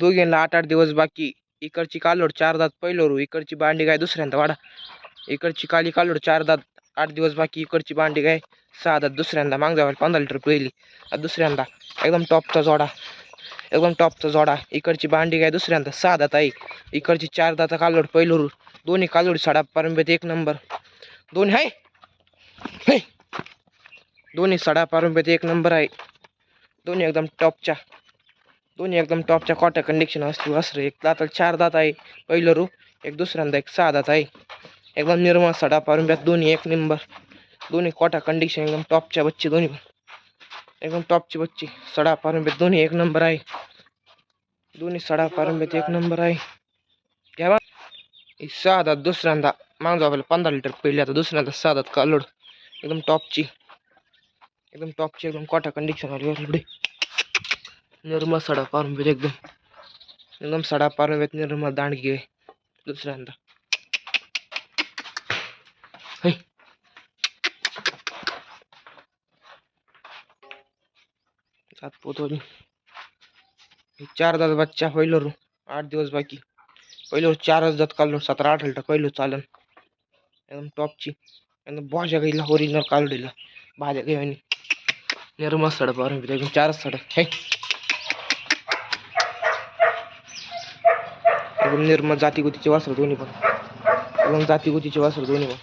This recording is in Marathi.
दोघींना आठ आठ दिवस बाकी. इकडची कालोड चार दात पहिलोरू इकडची बांडी गाय दुसऱ्यांदा वाडा इकडची काली कालोड चार दात आठ दिवस बाकी इकडची बांडी गाय सहा दात दुसऱ्यांदा. माग जावायला पंधरा लिटर पहिली दुसऱ्यांदा. एकदम टॉपचा जोडा. एकदम टॉपचा जोडा. इकडची बांडी गाय दुसऱ्यांदा सहा दात आहे. इकडची चार दाता कालोड पहिलोरू दोन्ही कालोडी साडा पारंब्यात एक नंबर. दोन्ही आहे दोन्ही साडा पारंब्यात एक नंबर आहे. दोन्ही एकदम टॉपच्या. दोन्ही एकदम टॉपच्या कॉट्या कंडिशन असते वासरं एक दाताला चार दात आहे पहिलं रूप एक दुसऱ्यांदा एक सहा दात आहे. एकदम निर्मळ सडा पारंब्यात दोन्ही एक नंबर दोन्ही कॉटा कंडिशन एकदम टॉपच्या बच्ची दोन्ही पण. एकदम टॉपची बच्ची सडा पारंब्यात दोन्ही एक नंबर आहे. दोन्ही सडा पारंब्यात एक नंबर आहे. घ्या सहा दात दुसऱ्यांदा. मागजो आपल्याला पंधरा लिटर पहिले आता दुसऱ्यांदा सहा दात कालोड एकदम टॉपची एकदम टॉपची एकदम कॉटा कंडिशन आली एवढी निर्मळ सडा पारंब्यात एकदम. एकदम सडा पारंब्यात निर्मळ दांडगी. आहे दुसऱ्यांदा. है. सात पोत चार दात बच्चा पहिलो रू आठ दिवस बाकी. पहिलं चारच दात काढलो सतरा आठ हलटा पहिलं चालन. एकदम टॉपची. एकदम भाज्या गाईला ओरिजिनल कालडीला भाज्या गाई निर्मळ सडा पारंब्यात एकदम चारच सडा. है एकदम निर्मळ जातीगुतीचे वासर दोन्ही पण. एकदम जातीगुतीचे वासर दोन्ही पण.